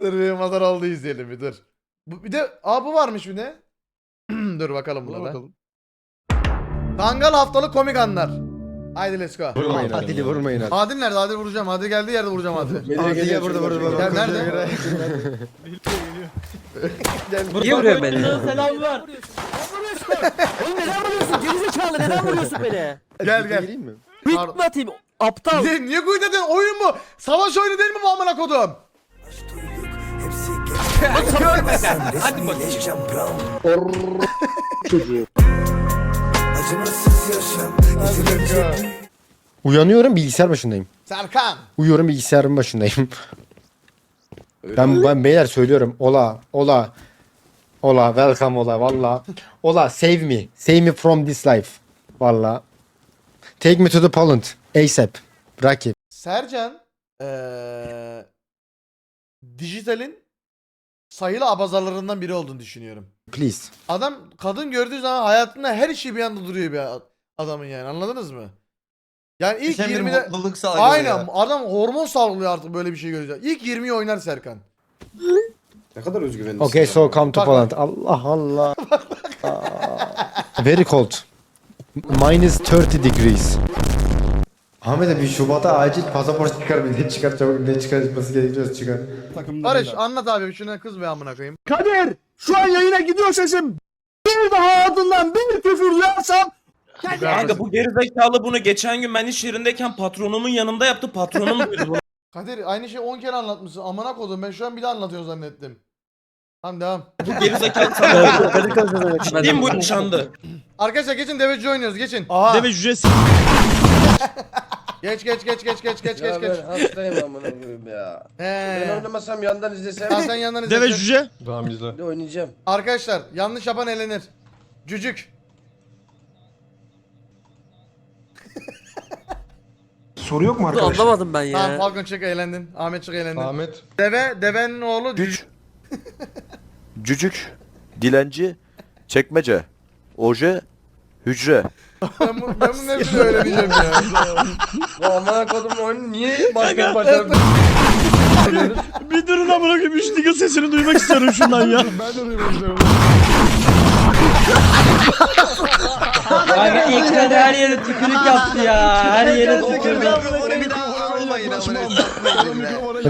dur bir madar oldu izleyelim bir dur. Bu, bir de aa bu varmış bir de. dur bakalım buna da. bakalım. Kangal haftalık komik anlar. Haydi let's go. Vurmayın Adil'i vurmayın hadi. Adil nerede? Adil vuracağım. Adil geldiği yerde vuracağım Adil. Adil'e burada burada burada. Gel, nerede? Niye vuruyor beni? Selamlar. Oğlum neden vuruyorsun? Gerizekalı neden vuruyorsun beni? Gel gel. Gireyim mi? Pardon. Mi atayım? Aptal. Ne, niye kuyu dedin? Oyun mu? Savaş oyunu değil mi bu amına kodum? Hadi bakayım. Uyanıyorum bilgisayar başındayım. Serkan. Uyuyorum bilgisayarın başındayım. ben ben beyler söylüyorum. Ola ola ola welcome ola valla. Ola save me. Save me from this life. Valla. Take me to the Poland. ASAP. Rakip. Sercan eee dijitalin sayılı abazalarından biri olduğunu düşünüyorum. Please. Adam kadın gördüğü zaman hayatında her şey bir anda duruyor bir adamın yani anladınız mı? Yani ilk Sen bir 20'de mutluluk sağlıyor Aynen ya. adam hormon salgılıyor artık böyle bir şey görünce. İlk 20'yi oynar Serkan. Ne kadar özgüvenlisin. Okay so come to Bak, Poland. Allah Allah. Very cold. Minus 30 degrees. Ahmet abi Şubat'a acil pasaport çıkar bir ne çıkar çabuk ne çıkartması gerekiyorsa çıkar. Barış anlat abi şuna kız be amına koyayım. Kadir şu an yayına gidiyor sesim. Bir daha ardından bir küfür yersem Kanka bu gerizekalı bunu geçen gün ben iş yerindeyken patronumun yanında yaptı. Patronum duydu bunu. Kadir aynı şeyi 10 kere anlatmışsın. Amına kodum ben şu an bir daha anlatıyorsun zannettim. Tamam devam. Bu gerizekalı sana Ciddiyim bu yaşandı. Arkadaşlar geçin deveci oynuyoruz geçin. Aha. deve cücesi. Geç geç geç geç geç geç Ya geç geç. ben hastayım amına koyayım ya. Ben He. oynamasam yandan izlesem Tamam sen yandan Deve izle. cüce. Tamam izle. de oynayacağım. Arkadaşlar yanlış yapan elenir. Cücük. Dur, Anlamadım ben Tamam ya. Falcon çık eğlendin. Ahmet çık eğlendin. Ahmet. Deve, devenin oğlu cücük. Cücük, dilenci, çekmece, oje, hücre. Ben, bu, ben bunun hepsini öğreneceğim ya. Ya amına kodumun oyunu niye başka başarılı? Bir durun amına koyayım. Üç sesini duymak istiyorum şundan ya. Kanka ekranda her yere tükürük yaptı ya. Her yere tükürdü.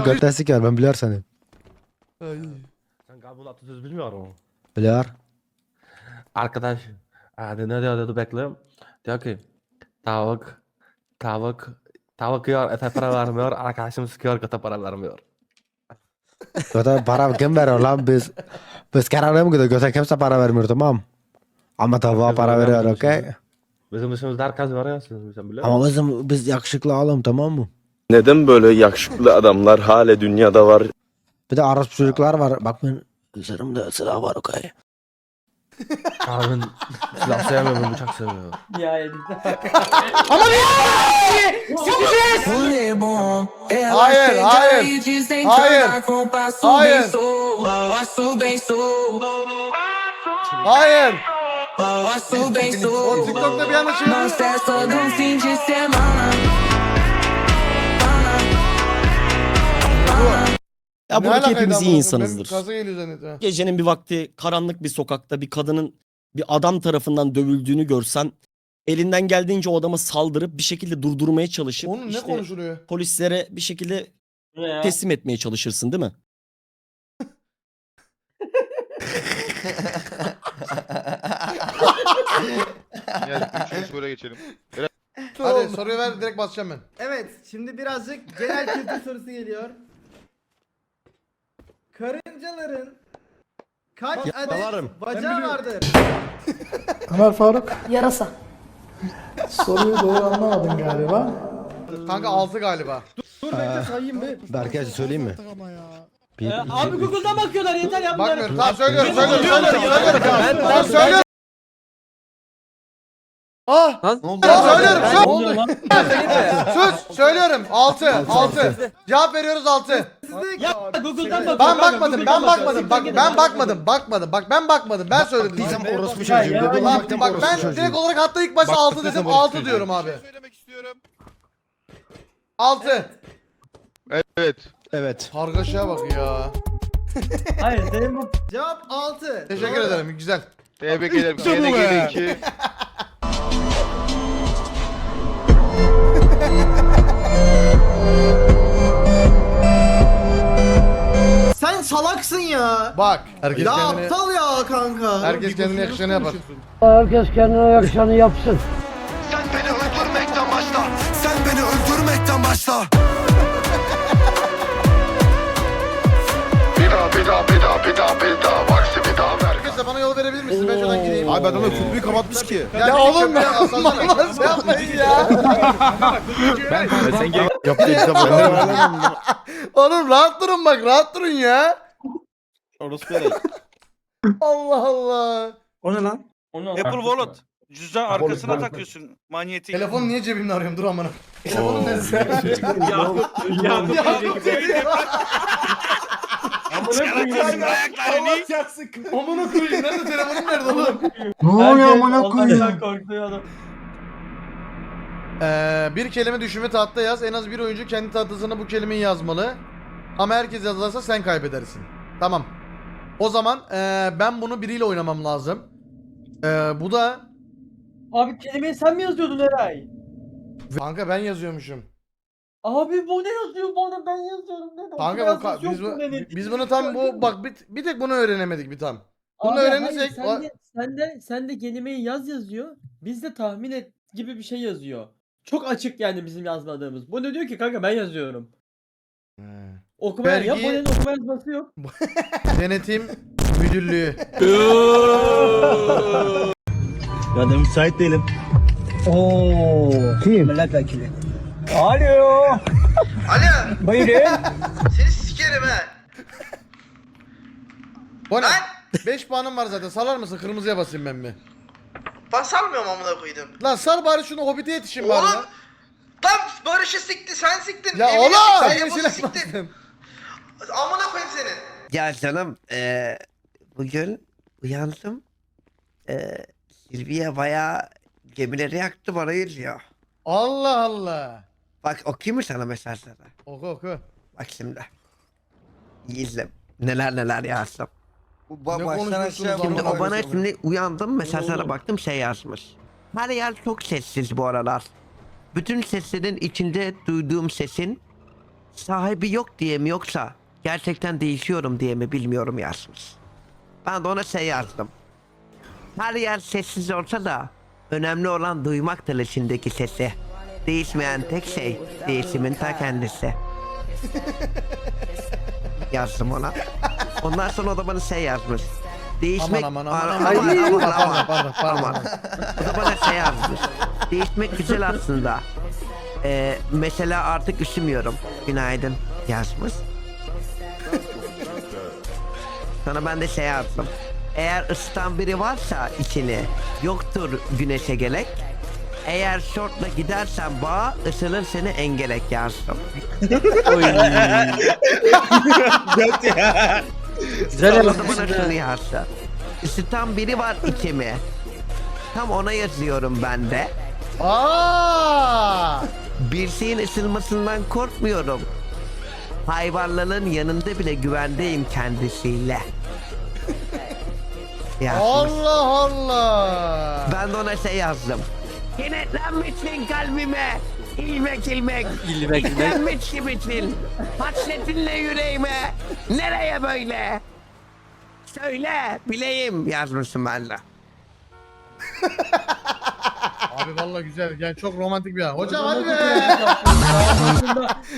Götten siker ben biliyor seni. Sen kabul atasöz bilmiyor musun? Biliyor. Arkadaş, hadi ne diyor dedi. Diyor ki, tavuk, tavuk, tavuk yiyor, ete para vermiyor, arkadaşım sıkıyor, göte para vermiyor. Göte para kim veriyor lan biz? Biz kararına mı gidiyor? Göte kimse para vermiyor tamam. Ama tavuğa para veriyor okey. Bizim işimizde herkes veriyor, siz biliyor Ama bizim biz yakışıklı oğlum tamam mı? Neden böyle yakışıklı adamlar hala dünyada var? Bir de Arap çocuklar var. Bak ben üzerimde silah var okey. Abi ben silah sevmiyorum, ben bıçak seviyorum. Ya Hayır, hayır. Hayır. Hayır. Hayır. O TikTok'ta bir anda şey yapıyor. Ya Ne alakaydı hepimiz amına iyi koyayım? insanızdır. Benim Kaza geliyor zannettim. ha. Gecenin bir vakti karanlık bir sokakta bir kadının bir adam tarafından dövüldüğünü görsen elinden geldiğince o adama saldırıp bir şekilde durdurmaya çalışıp Onun ne işte konuşuluyor? polislere bir şekilde ne ya? teslim etmeye çalışırsın değil mi? Hadi soruyu ver direkt basacağım ben. Evet, şimdi birazcık genel kültür sorusu geliyor. Karıncaların kaç adet bacağı vardır? Ömer Faruk Yarasa. soruyu doğru anlamadın galiba. Kanka 6 galiba. Dur bekle sayayım be. Berke söyleyeyim mi? Bir, Ya, iki, Abi üç. Google'dan bakıyorlar yeter ya bunlar. Bakmıyorum. Tamam söylüyorum söylüyorum söylüyorum. Ya, söylüyorum. ben- Tamam ben- söylüyorum. Ah! Lan. Söylüyorum. Ne Söz. oluyor lan? Söz. Söylüyorum. 6. 6. Cevap veriyoruz 6. Ya Google'dan bakıyor. Ben bakmadım. Ben bakmadım. Bak ben bakmadım. Bakmadım. Bak ben bakmadım. Ben söyledim. Zaten. orospu çocuğu. Ya, Google ya, baktım Bak ben direkt olarak hatta ilk başta 6 Baktıysan dedim. orospu 6 çocuğu. diyorum abi. 6. Evet. Kargaşaya bak ya. Hayır senin bu... Cevap 6. Teşekkür ederim. Güzel. Tebrik ederim. Bu be. ki. Sen salaksın ya. Bak. Herkes ya kendine aptal ya kanka. herkes kendine yakışanı yapar. Herkes kendine yakışanı yapsın. Sen beni öldürmekten başla. Sen beni öldürmekten başla. Bir daha bir daha bir daha bir daha bir daha Arkadaşlar bana yol verebilir misin? Ben şuradan gireyim. Abi adam da köprüyü kapatmış ki. Ya, oğlum ya. Vallahi şey yapmayın ya. Yaptı işte bu. Oğlum rahat durun bak rahat durun ya. Orospu nereye? Allah Allah. O ne lan? Apple Wallet. Cüzdan arkasına takıyorsun. Manyetik. Telefonu niye cebimde arıyorum dur amına. Telefonun neresi? Ya Ayaklarını. Amına koyayım nerede telefonum nerede oğlum? Ne oluyor amına koyayım? Ee, bir kelime düşünme tahtta yaz. En az bir oyuncu kendi tahtasına bu kelimeyi yazmalı. Ama herkes yazarsa sen kaybedersin. Tamam. O zaman ee, ben bunu biriyle oynamam lazım. Ee, bu da Abi kelimeyi sen mi yazıyordun Eray? kanka ben yazıyormuşum. Abi bu ne yazıyor bana ben yazıyorum dedi. Kanka bu, ka- biz, bu, biz bunu tam bu bak bir, bir tek bunu öğrenemedik bir tam. Bunu Abi öğrenirsek hayır, sen, de, sen de sen de kelimeyi yaz yazıyor. Biz de tahmin et gibi bir şey yazıyor. Çok açık yani bizim yazmadığımız. Bu ne diyor ki kanka ben yazıyorum. Okuma Vergi- ya Bone'nin okuma yazması yok. denetim müdürlüğü. Ya da müsait değilim. Oo. Kim? Milletvekili. Alo. Alo. Buyurun. Seni sikerim ha. Bu ne? 5 puanım var zaten. Salar mısın? Kırmızıya basayım ben bir. Basamıyorum amına koydum. Lan sal bari şunu Hobbit'e yetişin bari. Oğlum. lan. Lan Barış'ı sikti sen siktin. Ya Emin'i oğlum! siktin, Sen silah siktin. bastın. Amına koyayım senin. Ya canım eee bugün uyandım. Eee Silvia bayağı gemileri yaktı bana yazıyor. Allah Allah. Bak okuyayım mı sana mesajları? Oku oku. Bak şimdi. İyi izle. Neler neler yazdım. Ne konuşuyorsunuz Şimdi amına o bana şimdi uyandım mesajlara baktım şey yazmış. Her yer çok sessiz bu aralar. Bütün seslerin içinde duyduğum sesin sahibi yok diye mi yoksa gerçekten değişiyorum diye mi bilmiyorum yazmış. Ben de ona şey yazdım. Her yer sessiz olsa da önemli olan duymaktır içindeki sesi. Değişmeyen tek şey değişimin ta kendisi. yazdım ona. Ondan sonra o da bana şey yazmış. Değişmek... Aman aman aman. aman, aman, aman, aman. pardon. Aman. O da bana şey yazmış. Değişmek güzel aslında. Ee, mesela artık üşümüyorum. Günaydın yazmış. Sonra ben de şey yazdım. Eğer ısıtan biri varsa içini yoktur güneşe gelek. Eğer şortla gidersen bağa ısınır seni engelek yazdım. Güzel Sonra da bana şunu yazdı. Isıtan biri var içimi. Tam ona yazıyorum ben de. Aa! Bir şeyin ısınmasından korkmuyorum. Hayvanların yanında bile güvendeyim kendisiyle. Yazmış. Allah Allah. Ben de ona şey yazdım. Kenetlenmişsin kalbime. İlmek ilmek. İlmek ilmek. gibisin. Hasretinle yüreğime. Nereye böyle? Söyle bileyim yazmışsın ben de. Abi vallahi güzel. Yani çok romantik bir an. Hocam hadi be.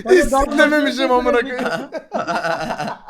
Hiç siklememişim amına koyayım.